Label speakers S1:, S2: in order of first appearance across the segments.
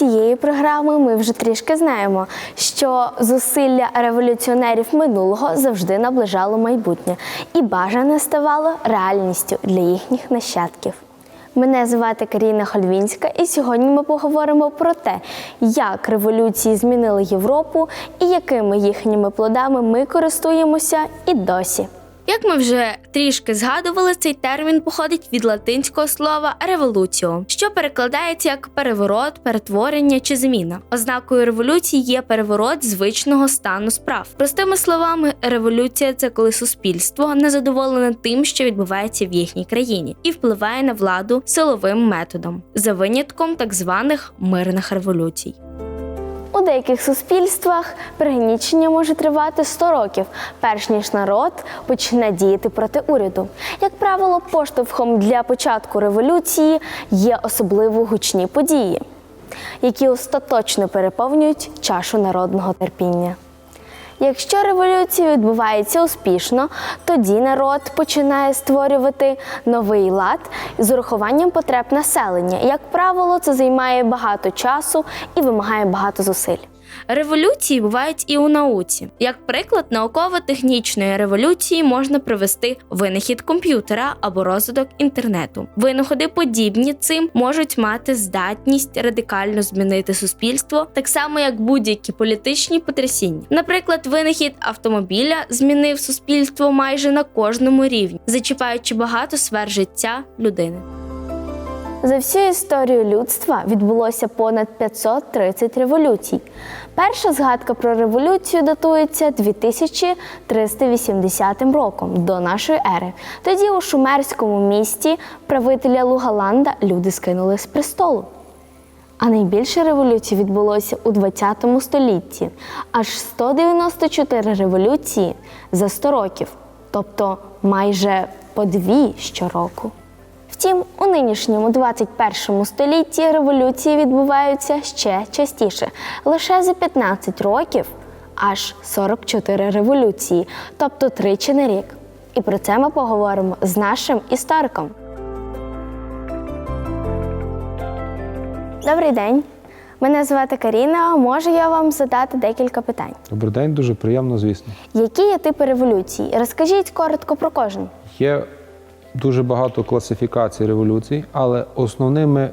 S1: цієї програми ми вже трішки знаємо, що зусилля революціонерів минулого завжди наближало майбутнє і бажане ставало реальністю для їхніх нащадків. Мене звати Каріна Хольвінська, і сьогодні ми поговоримо про те, як революції змінили Європу і якими їхніми плодами ми користуємося і досі. Як ми вже трішки згадували, цей термін походить від латинського слова революціо, що перекладається як переворот, перетворення чи зміна. Ознакою революції є переворот звичного стану справ. Простими словами, революція це коли суспільство незадоволене тим, що відбувається в їхній країні, і впливає на владу силовим методом, за винятком так званих мирних революцій. У деяких суспільствах пригнічення може тривати 100 років, перш ніж народ почне діяти проти уряду. Як правило, поштовхом для початку революції є особливо гучні події, які остаточно переповнюють чашу народного терпіння. Якщо революція відбувається успішно, тоді народ починає створювати новий лад з урахуванням потреб населення. Як правило, це займає багато часу і вимагає багато зусиль. Революції бувають і у науці. Як приклад науково-технічної революції можна привести винахід комп'ютера або розвиток інтернету. Винаходи, подібні цим, можуть мати здатність радикально змінити суспільство, так само як будь-які політичні потрясіння. Наприклад, винахід автомобіля змінив суспільство майже на кожному рівні, зачіпаючи багато сфер життя людини. За всю історію людства відбулося понад 530 революцій. Перша згадка про революцію датується 2380 роком до нашої ери. Тоді у шумерському місті правителя Лугаланда люди скинули з престолу. А найбільше революцій відбулося у 20 столітті, аж 194 революції за 100 років, тобто майже по дві щороку. Втім, у нинішньому 21 столітті революції відбуваються ще частіше. Лише за 15 років аж 44 революції, тобто тричі на рік. І про це ми поговоримо з нашим істориком. Добрий день. Мене звати Каріна. Можу я вам задати декілька питань.
S2: Добрий день, дуже приємно, звісно.
S1: Які є типи революцій? Розкажіть коротко про кожен.
S2: Є дуже багато класифікацій революцій, але основними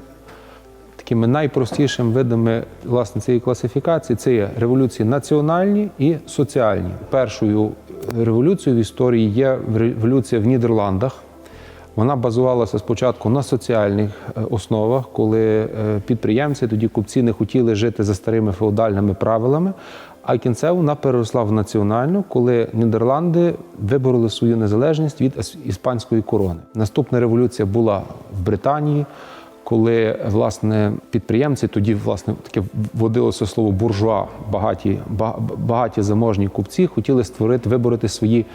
S2: такими найпростішими видами власне цієї класифікації це є революції національні і соціальні. Першою революцією в історії є революція в Нідерландах. Вона базувалася спочатку на соціальних е, основах, коли е, підприємці, тоді купці не хотіли жити за старими феодальними правилами. А кінцево вона переросла в національну, коли Нідерланди вибороли свою незалежність від іспанської корони. Наступна революція була в Британії, коли власне підприємці тоді власне таке вводилося слово буржуа, багаті, ба- багаті заможні купці хотіли створити, вибороти свої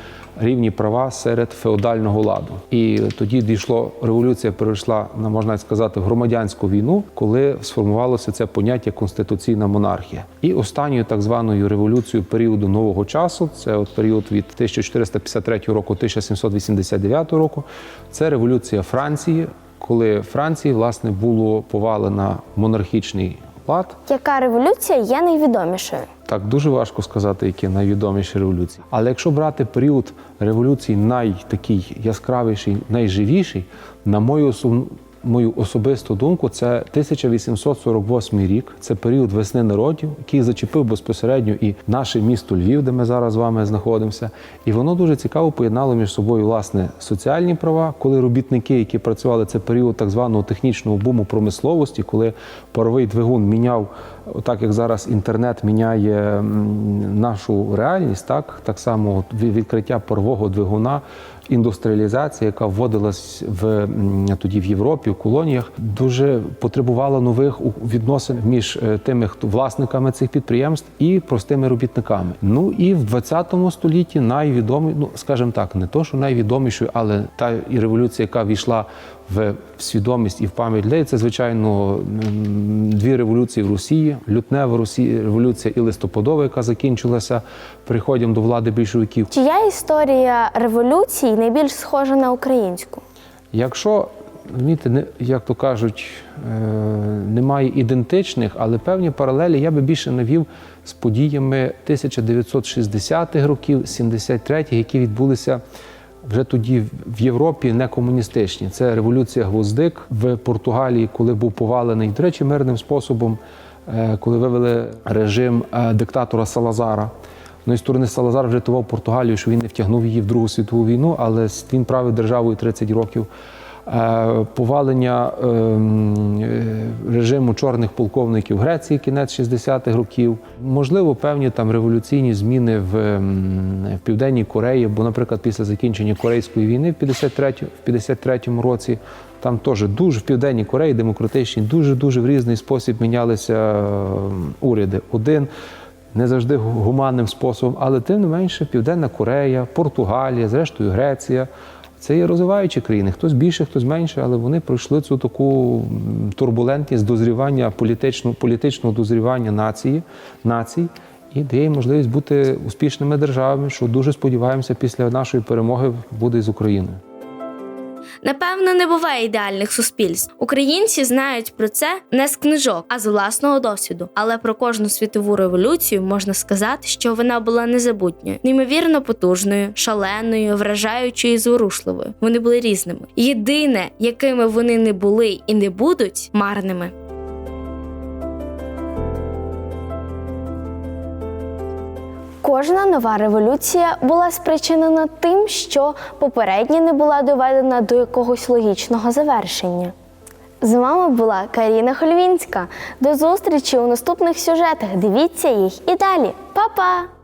S2: рівні права серед феодального ладу. І тоді дійшло революція, перейшла на можна сказати громадянську війну, коли сформувалося це поняття конституційна монархія. І останньою так званою революцією періоду нового часу, це от період від 1453 року 1789 року. Це революція Франції, коли в Франції власне було повалено монархічний лад.
S1: Яка революція є найвідомішою?
S2: Так, дуже важко сказати, які найвідоміші революції. Але якщо брати період революції найтакий яскравіший, найживіший, на мою особ- мою особисту думку, це 1848 рік. Це період весни народів, який зачепив безпосередньо і наше місто Львів, де ми зараз з вами знаходимося. І воно дуже цікаво поєднало між собою власне соціальні права, коли робітники, які працювали це період так званого технічного буму промисловості, коли паровий двигун міняв, так як зараз інтернет міняє нашу реальність, так, так само відкриття парового двигуна. Індустріалізація, яка вводилась в тоді в Європі, в колоніях, дуже потребувала нових відносин між е, тими, хто власниками цих підприємств і простими робітниками. Ну і в 20 столітті найвідомі, ну скажімо так, не то, що найвідомішою, але та і революція, яка війшла в свідомість і в пам'ять людей, це звичайно дві революції в Росії: лютнева Росія, революція і листопадова, яка закінчилася приходом до влади більшовиків.
S1: Чия історія революції найбільш схожа на українську?
S2: Якщо не, як то кажуть, е, немає ідентичних, але певні паралелі я би більше навів з подіями 1960-х років, 73-х, які відбулися вже тоді в Європі не комуністичні. Це революція Гвоздик в Португалії, коли був повалений, до речі, мирним способом, е, коли вивели режим е, диктатора Салазара. З однієї сторони, Салазар врятував Португалію, що він не втягнув її в Другу світову війну, але він правив державою 30 років. Е, Повалення ем, е, режиму чорних полковників Греції, кінець 60-х років. Можливо, певні там революційні зміни в, ем, в Південній Кореї, бо, наприклад, після закінчення Корейської війни в 53, в 53-му році там теж дуже в Південній Кореї демократичній, дуже дуже в різний спосіб мінялися ем, уряди. Один не завжди гуманним способом, але тим не менше Південна Корея, Португалія, зрештою Греція. Це є розвиваючі країни, хтось більше, хтось менше, але вони пройшли цю таку турбулентність дозрівання політичного, політичного дозрівання нації, націй і дає можливість бути успішними державами, що дуже сподіваємося, після нашої перемоги буде з Україною.
S1: Напевно, не буває ідеальних суспільств. Українці знають про це не з книжок, а з власного досвіду. Але про кожну світову революцію можна сказати, що вона була незабутньою, неймовірно потужною, шаленою, вражаючою і зворушливою. Вони були різними. Єдине, якими вони не були і не будуть марними. Кожна нова революція була спричинена тим, що попередня не була доведена до якогось логічного завершення. З вами була Каріна Хольвінська. До зустрічі у наступних сюжетах. Дивіться їх і далі. Па-па!